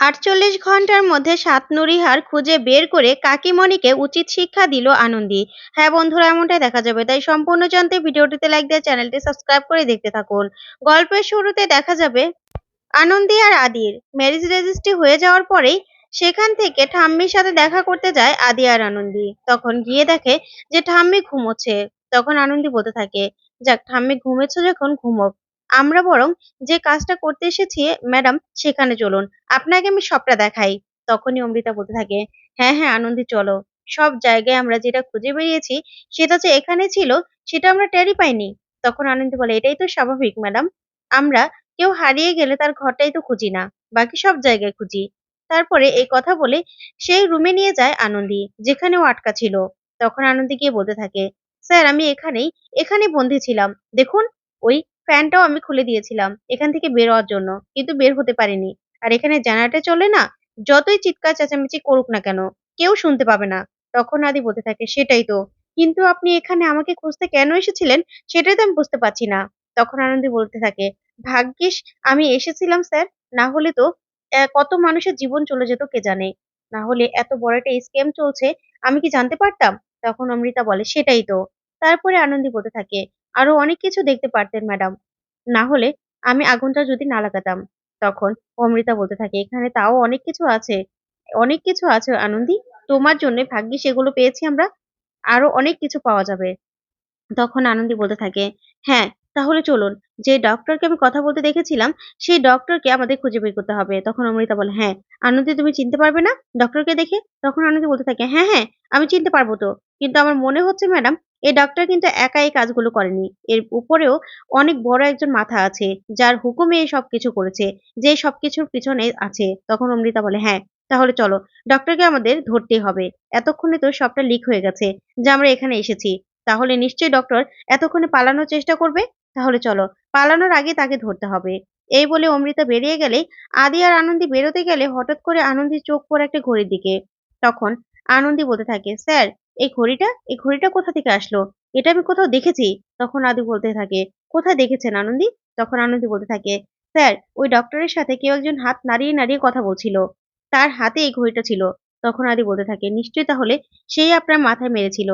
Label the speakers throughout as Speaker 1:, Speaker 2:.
Speaker 1: আটচল্লিশ ঘণ্টার মধ্যে সাতনুরিহার খুঁজে বের করে কাকিমণিকে উচিত শিক্ষা দিল আনন্দী। হ্যাঁ বন্ধুরা, এমনটাই দেখা যাবে। তাই সম্পূর্ণ জানতে ভিডিওটিতে লাইক দিয়ে চ্যানেলটি সাবস্ক্রাইব করে দেখতে থাকুন। গল্পের শুরুতে দেখা যাবে আনন্দী আর আদির। ম্যারেজ রেজিস্ট্রি হয়ে যাওয়ার পরেই সেখান থেকে ঠাম্মির সাথে দেখা করতে যায় আদি আর আনন্দী। তখন গিয়ে দেখে যে ঠাম্মি ঘুমোচ্ছে। তখন আনন্দী বলতে থাকে, যাক, ঠাম্মি ঘুমেছে যখন, ঘুমোক। আমরা বরং যে কাজটা করতে এসেছি, ম্যাডাম, সেখানে চলুন। আপনাকে আমি সবটা দেখাই। তখনই অমৃতা বলতে থাকে হ্যাঁ হ্যাঁ আনন্দী চলো। সব জায়গায় আমরা যেটা খুঁজে বেরিয়েছি, সেটা যে এখানে ছিল, সেটা আমরা টেরই পাইনি। তখন আনন্দী বলে, এটাই তো স্বাভাবিক, ম্যাডাম। আমরা কেউ হারিয়ে গেলে তার ঘরটাই তো খুঁজি না, বাকি সব জায়গায় খুঁজি। তারপরে এই কথা বলে সেই রুমে নিয়ে যায় আনন্দী, যেখানে ও আটকা ছিল। তখন আনন্দী গিয়ে বলতে থাকে, স্যার, আমি এখানেই, এখানে বন্দি ছিলাম। দেখুন, ওই ফ্যানটাও আমি খুলে দিয়েছিলাম, এখান থেকে বের হওয়ার জন্য, কিন্তু বের হতে পারিনি। আর এখানে জেনারেটর চলে না, যতই চিৎকার চেঁচামেচি করুক না কেন, কেউ শুনতে পাবে না। তখন আদি বলতে থাকে, সেটাই তো। কিন্তু আপনি এখানে আমাকে খুঁজতে কেন এসেছিলেন? সেটাই তো আমি বুঝতে পারছি না। তখন আনন্দী বলতে থাকে, ভাগ্যিস, আমি এসেছিলাম স্যার। না হলে তো কত মানুষের জীবন চলে যেত, কে জানে? না হলে এত বড় একটা স্ক্যাম চলছে, আমি কি জানতে পারতাম? তখন অমৃতা বলে, সেটাই তো। তারপরে আনন্দী বলতে থাকে, আরও অনেক কিছু দেখতে পারতেন, ম্যাডাম। না হলে আমি আগুনটা যদি না লাগাতাম। তখন অমৃতা বলতে থাকে, এখানে তাও অনেক কিছু আছে। অনেক কিছু আছে, আনন্দী। তোমার জন্য ভাগ্যি সেগুলো পেয়েছি আমরা। আরও অনেক কিছু পাওয়া যাবে। তখন আনন্দী বলতে থাকে হ্যাঁ তাহলে চলুন। যে ডক্টরকে আমি কথা বলতে দেখেছিলাম, সেই ডক্টরকে আমাদের খুঁজে বের করতে হবে। তখন অমৃতা বলে হ্যাঁ আনন্দী তুমি চিনতে পারবে না ডক্টরকে দেখে? তখন আনন্দী বলতে থাকে হ্যাঁ হ্যাঁ আমি চিনতে পারব তো। কিন্তু আমার মনে হচ্ছে, ম্যাডাম এই ডক্টর কিন্তু একা এই কাজগুলো করেনি। এর উপরেও অনেক বড় একজন মাথা আছে, যার হুকুমে এই সবকিছু করেছে, যে সবকিছুর পিছনে আছে। তখন অমৃতা বলে হ্যাঁ তাহলে চলো ডক্টরকে আমাদের ধরতেই হবে। এতক্ষণে তো সবটা লিক হয়ে গেছে, যে আমরা এখানে এসেছি। তাহলে নিশ্চয়ই ডক্টর এতক্ষণে পালানোর চেষ্টা করবে? তাহলে চলো, পালানোর আগে তাকে ধরতে হবে। এই বলে অমৃতা বেরিয়ে গেলে আদি আর আনন্দী বেরোতে গেলে হঠাৎ করে আনন্দীর চোখ পড়ে একটা ঘড়ির দিকে। তখন আনন্দি বলতে থাকে, স্যার এই ঘড়িটা এই ঘড়িটা কোথা থেকে আসলো? এটা আমি কোথাও দেখেছি। তখন আদি বলতে থাকে, কোথায় দেখেছেন আনন্দি? তখন আনন্দি বলতে থাকে, স্যার, ওই ডক্টরের সাথে কেউ একজন হাত নাড়িয়ে নাড়িয়ে কথা বলছিল। তার হাতে এই ঘড়িটা ছিল। তখন আদি বলতে থাকে, নিশ্চয়ই তাহলে সেই আপনার মাথায় মেরেছিল।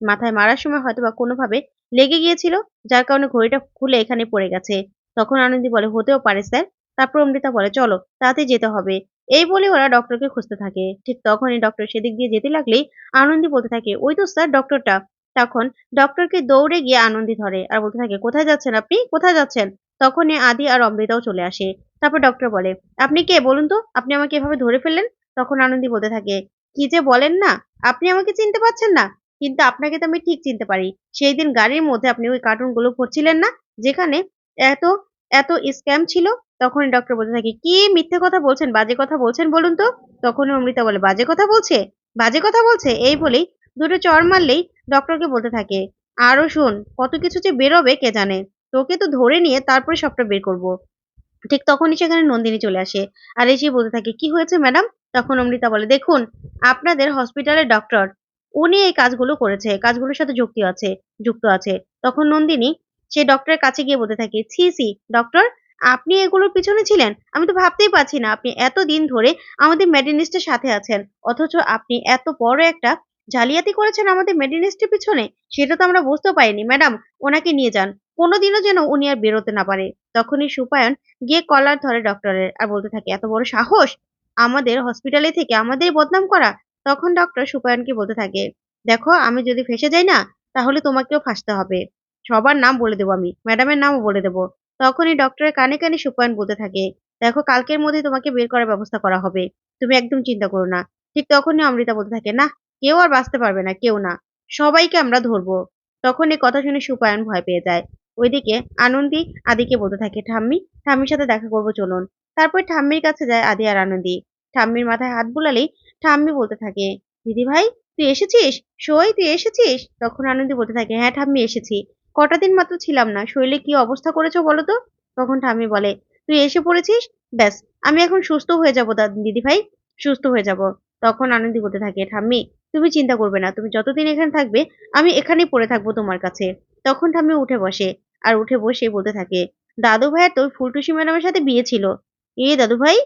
Speaker 1: মাথায় মারার সময় হয়তোবা কোনোভাবে লেগে গিয়েছিল, যার কারণে ঘড়িটা খুলে এখানে পড়ে গেছে। তখন আনন্দি বলে, হতেও পারে স্যার। তারপর অমৃতা বলে, চলো তাতে যেতে হবে। এই বলে ওরা ডক্টরকে খুঁজতে থাকে। ঠিক তখনই ডক্টর সেদিক দিয়ে যেতে লাগলেই আনন্দী বলতে থাকে, ওই তো স্যার ডক্টরটা তখন ডক্টরকে দৌড়ে গিয়ে আনন্দী ধরে আর বলতে থাকে, কোথায় যাচ্ছেন আপনি? কোথায় যাচ্ছেন? তখনই আদি আর অমৃতাও চলে আসে। তারপর ডক্টর বলে, আপনি কে? বলুন তো, আপনি আমাকে এভাবে ধরে ফেললেন? তখন আনন্দী বলতে থাকে, কি যে বলেন না, আপনি আমাকে চিনতে পারছেন না। কিন্তু আপনাকে তো আমি ঠিক চিনতে পারি। সেই দিন গাড়ির মধ্যে আপনি ওই কার্টুনগুলো পড়ছিলেন না, যেখানে এত এত স্ক্যাম ছিল তখন ডক্টর বলতে থাকে, কি মিথ্যে কথা বলছেন? বাজে কথা বলছেন বলুন তো? তখন অমৃতা বলে, বাজে কথা বলছে? বাজে কথা বলছে? এই বলেই দুটো চর মারলেই ডক্টরকে বলতে থাকে, আরও শোন, কত কিছু যে বেরোবে কে জানে? তোকে তো ধরে নিয়ে তারপরে সবটা বের করব। ঠিক তখনই সেখানে নন্দিনী চলে আসে আর এসে বলতে থাকে, কি হয়েছে ম্যাডাম তখন অমৃতা বলে, দেখুন, আপনাদের হসপিটালের ডক্টর উনি এই কাজগুলো করেছে, কাজগুলোর সাথে যুক্তি আছে, যুক্ত আছে। তখন নন্দিনী সে ডক্টরের কাছে গিয়ে বলতে থাকে, ছি ছি ডক্টর আপনি এগুলোর পিছনে ছিলেন? আমি তো ভাবতেই পারছি না আপনি এত দিন ধরে আমাদের মেডিনিস্টের সাথে আছেন। অথচ আপনি এত বড় একটা জালিয়াতি করেছেন আমাদের মেডিনিস্টের পিছনে? সেটা তো আমরা বুঝতেও পারিনি। ম্যাডাম, ওনাকে নিয়ে যান। কোনোদিনও যেন উনি আর বেরোতে না পারে। তখনই সুপায়ন গিয়ে কলার ধরে ডক্টরের, আর বলতে থাকে, এত বড় সাহস? আমাদের হসপিটালে থেকে আমাদের বদনাম করা? তখন ডক্টর সুপায়নকে বলতে থাকে, দেখো, আমি যদি ফেসে যাই না, তাহলে তোমাকেও ফাঁসতে হবে। সবার নাম বলে দেবো আমি। ম্যাডামের নামও বলে দেবো। তখনই ডক্টরের কানে কানে সুপায়ন বলতে থাকে, দেখো, কালকের মধ্যে তোমাকে বের করার ব্যবস্থা করা হবে। তুমি একদম চিন্তা করো না। ঠিক তখনই অমৃতা বলতে থাকে না কেউ আর বাঁচতে পারবে না, কেউ না। সবাইকে আমরা ধরবো। তখন এই কথা শুনে সুপায়ন ভয় পেয়ে যায়। ওইদিকে আনন্দী আদিকে বলতে থাকে, ঠাম্মি, ঠাম্মির সাথে দেখা করব, চলুন। তারপর ঠাম্মির কাছে যায় আদি আর আনন্দী। ঠাম্মির মাথায় হাত বুলালেই ঠাম্মি বলতে থাকে দিদি ভাই তুই এসেছিস? সই, তুই এসেছিস? তখন আনন্দী বলতে থাকে হ্যাঁ ঠাম্মি, এসেছি। কটা দিন মাত্র ছিলাম না, শরীরে কি অবস্থা করেছ বলো তো? তখন ঠাম্মি বলে, তুই এসে পড়েছিস? ব্যাস, আমি এখন সুস্থ হয়ে যাব দিদি ভাই, সুস্থ হয়ে যাব। তখন আনন্দি বলতে থাকে, ঠাম্মি, তুমি চিন্তা করবে না, তুমি যতদিন এখানে থাকবে, আমি এখানেই পড়ে থাকব তোমার কাছে। তখন ঠাম্মি উঠে বসে, আর উঠে বসে বলতে থাকে, দাদু ভাইয়ের তো ফুলটুসি ম্যাডামের সাথে বিয়ে ছিল। এ দাদু ভাই,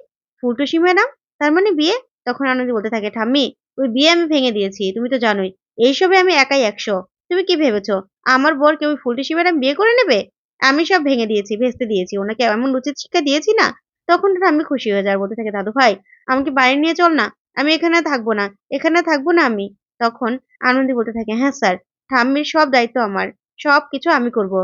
Speaker 1: ফুলটুসি ম্যাডাম? তার মানে বিয়ে? তখন আনন্দি বলতে থাকে, ঠাম্মি, ওই বিয়ে আমি ভেঙে দিয়েছি, তুমি তো জানোই, এইসবে আমি একাই একশো, তুমি কি ভেবেছো? আমার বর কেউ ফুলটি শিবের আমি বিয়ে করে নেবে? আমি সব ভেঙে দিয়েছি, ভেস্তে দিয়েছি, ওনাকে এমন উচিত শিক্ষা দিয়েছি না? তখন আমি খুশি হয়ে যাওয়ার বলতে থাকে, দাদু ভাই, আমাকে বাড়ি নিয়ে চল না, আমি এখানে থাকব না, এখানে থাকব না আমি? তখন আনন্দি বলতে থাকে হ্যাঁ স্যার, ঠাম্মির সব দায়িত্ব আমার, সব কিছু আমি করব।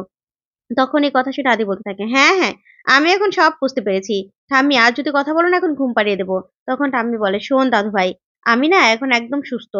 Speaker 1: তখন এই কথা শুনে আদি বলতে থাকে হ্যাঁ হ্যাঁ আমি এখন সব বুঝতে পেরেছি, ঠাম্মি আর যদি কথা বলো না এখন ঘুম পাড়িয়ে দেবো। তখন ঠাম্মি বলে, শোন দাদু ভাই, আমি না এখন একদম সুস্থ,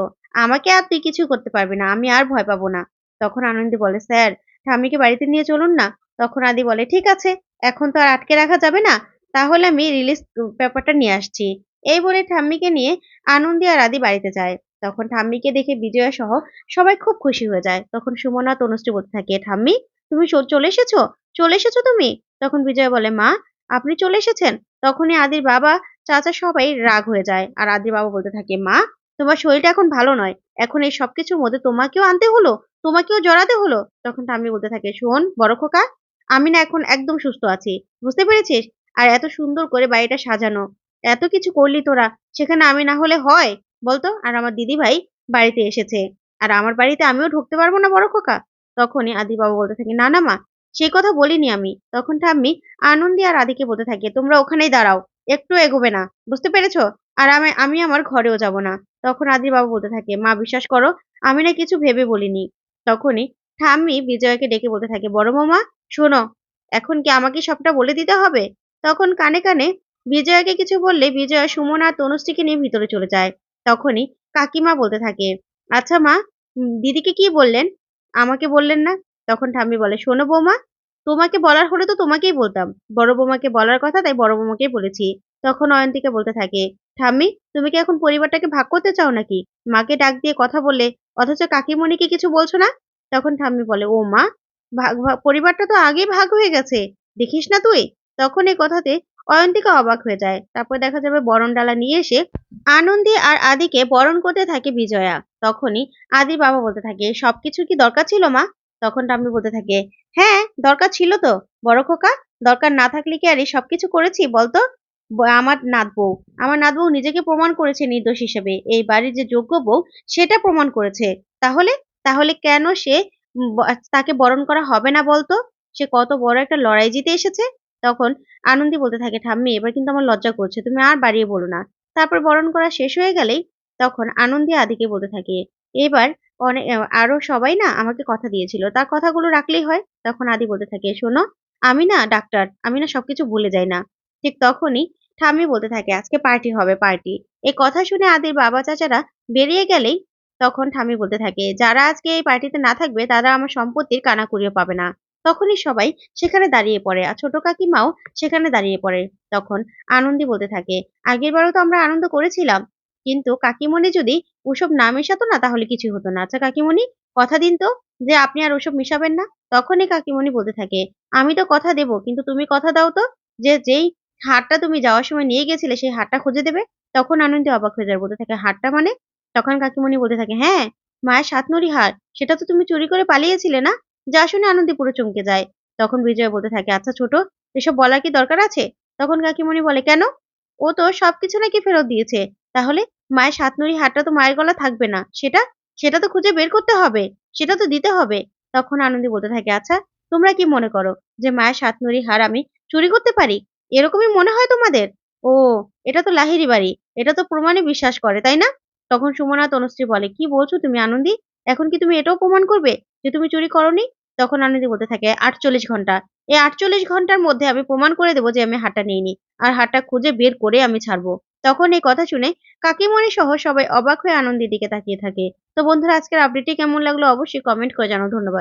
Speaker 1: আমাকে আর তুই কিছু করতে পারবি না, আমি আর ভয় পাবো না। তখন আনন্দি বলে, স্যার, ঠাম্মিকে বাড়িতে নিয়ে চলুন না? তখন আদি বলে, ঠিক আছে, এখন তো আর আটকে রাখা যাবে না। তাহলে আমি রিলিজ পেপারটা নিয়ে আসছি। এই বলে ঠাম্মিকে নিয়ে আনন্দি আর আদি বাড়িতে যায়। তখন ঠাম্মিকে দেখে বিজয়া সহ সবাই খুব খুশি হয়ে যায়। তখন সুমনা তনুশ্রী বলতে থাকে, ঠাম্মি, তুমি চলে এসেছ? চলে এসেছ তুমি? তখন বিজয় বলে, মা, আপনি চলে এসেছেন? তখনই আদির বাবা, চাচা সবাই রাগ হয়ে যায় আর আদির বাবা বলতে থাকে, মা, তোমার শরীরটা এখন ভালো নয়। এখন এই সবকিছুর মধ্যে তোমাকেও আনতে হলো? তোমাকেও জড়াতে হলো? তখন ঠাম্মি বলতে থাকে, শোন বড় খোকা, আমি না এখন একদম সুস্থ আছি। বুঝতে পেরেছিস? আর এত সুন্দর করে বাড়িটা সাজানো। এত কিছু করলি তোরা, সেখানে আমি না হলে হয়? বলতো, আর আমার দিদি ভাই বাড়িতে এসেছে। আর আমার বাড়িতে আমিও ঢুকতে পারব না বড় খোকা? তখনই আদি বাবা বলতে থাকে, না না মা সেই কথা বলিনি আমি। তখন ঠাম্মি আনন্দি আর আদিকে বলতে থাকে, তোমরা ওখানেই দাঁড়াও, একটু এগোবে না। বুঝতে পেরেছ? আর আমি আমি আমার ঘরেও যাব না। তখন আদি বাবা বলতে থাকে, মা, বিশ্বাস করো, আমি না কিছু ভেবে বলিনি। তখনই ঠাম্মি বিজয়কে ডেকে বলতে থাকে, বড় মামা শোনো, এখন কি আমাকে সবটা বলে দিতে হবে? তখন কানে কানে বিজয়াকে কিছু বললে বিজয়া, সুমন আর তনুশ্রীকে নিয়ে ভিতরে চলে যায়। তখনই কাকিমা বলতে থাকে আচ্ছা মা দিদিকে কি বললেন? আমাকে বললেন না। তখন ঠাম্মি বলে, শোনো বৌমা, তোমাকে বলার হলে তো তোমাকেই বলতাম। বড় বৌমাকে বলার কথা, তাই বড় বৌমাকেই বলেছি। তখন অয়ন্তিকা বলতে থাকে ঠাম্মি, তুমি কি এখন পরিবারটাকে ভাগ করতে চাও নাকি? মাকে ডাক দিয়ে কথা বলে, অথচ কাকিমণিকে কিছু বলছো না? তখন ঠাম্মি বলে, ও মা, ভাগ পরিবারটা তো আগে ভাগ হয়ে গেছে। দেখিস না তুই? তখন এই কথাতে অয়ন্তিকা অবাক হয়ে যায়। তারপর দেখা যাবে বরণ ডালা নিয়ে এসে আনন্দে আর আদিকে বরণ করতে থাকে বিজয়া। তখনই আদি বাবা বলতে থাকে সবকিছু কি দরকার ছিল মা? তখন টাম্মি বলতে থাকে হ্যাঁ দরকার ছিল তো। বড় খোকা, দরকার না থাকলে কি আর এই সবকিছু করেছি বলতো? আমার নাত বউ। আমার নাত বউ নিজেকে প্রমাণ করেছে নির্দোষ হিসেবে। এই বাড়ির যে যোগ্য বউ, সেটা প্রমাণ করেছে। তাহলে তাহলে কেন সে তাকে বরণ করা হবে না বলতো? সে কত বড় একটা লড়াই জিতে এসেছে। তখন আনন্দি বলতে থাকে, ঠাম্মি, এবার কিন্তু আমার লজ্জা করছে, তুমি আর বাড়িয়ে বলো না। তারপর বরণ করা শেষ হয়ে গেলেই তখন আনন্দি আদিকে বলতে থাকে, এবার অনেক আরও সবাই না আমাকে কথা দিয়েছিল। তার কথাগুলো রাখলেই হয়? তখন আদি বলতে থাকে, শোনো, আমি না ডাক্তার, আমি না সবকিছু ভুলে যাই না। ঠিক তখনই ঠাম্মি বলতে থাকে, আজকে পার্টি হবে পার্টি এই কথা শুনে আদির বাবা চাচারা বেরিয়ে গেলেই তখন ঠাম্মি বলতে থাকে, যারা আজকে এই পার্টিতে না থাকবে, তারা আমার সম্পত্তির কানা কানাকুড়িও পাবে না। তখনই সবাই সেখানে দাঁড়িয়ে পড়ে, আর ছোট কাকিমাও সেখানে দাঁড়িয়ে পড়ে। তখন আনন্দি বলতে থাকে, আগের বারও তো আমরা আনন্দ করেছিলাম, কিন্তু কাকিমণি যদি ওসব না মেশাতো না, তাহলে কিছু হতো না। আচ্ছা কাকিমণি, কথা দিন তো, যে আপনি আর ওসব মিশাবেন না। তখনই কাকিমণি বলতে থাকে, আমি তো কথা দেব, কিন্তু তুমি কথা দাও তো, যে যেই হাটটা তুমি যাওয়ার সময় নিয়ে গেছিলে, সেই হাটটা খুঁজে দেবে? তখন আনন্দী অবাক হয়ে যায় বলতে থাকে, হাটটা মানে? তখন কাকিমণি বলতে থাকে হ্যাঁ মায়ের সাতনুরি হার সেটা তো তুমি চুরি করে পালিয়েছিলে না? যা শুনে আনন্দী পুরো চমকে যায়। তখন বিজয় বলতে থাকে আচ্ছা ছোট, এসব বলার কি দরকার আছে? তখন কাকিমণি বলে, কেন? ও তো সবকিছু নাকি ফেরত দিয়েছে। তাহলে মায়ের সাতনুরি হারটা তো মায়ের গলা থাকবে না। সেটা সেটা তো খুঁজে বের করতে হবে। সেটা তো দিতে হবে। তখন আনন্দী বলতে থাকে আচ্ছা তোমরা কি মনে করো যে মায়ের সাতনুরি হার আমি চুরি করতে পারি? এরকমই মনে হয় তোমাদের? ও, এটা তো লাহিরি বাড়ি, এটা তো প্রমাণে বিশ্বাস করে, তাই না? তখন সুমনা তনুশ্রী বলে, কি বলছো তুমি আনন্দী? এখন কি তুমি এটাও প্রমাণ করবে যে তুমি চুরি করনি? তখন আনন্দি বলতে থাকে, আটচল্লিশ ঘণ্টা, এই আটচল্লিশ ঘণ্টার মধ্যে আমি প্রমাণ করে দেবো যে আমি হাটটা নিইনি, আর হাটটা খুঁজে বের করে আমি ছাড়বো। তখন এই কথা শুনে কাকিমণি সহ সবাই অবাক হয়ে আনন্দের দিকে তাকিয়ে থাকে। তো বন্ধুরা, আজকের আপডেটটি কেমন লাগল অবশ্যই কমেন্ট করে জানাও, ধন্যবাদ।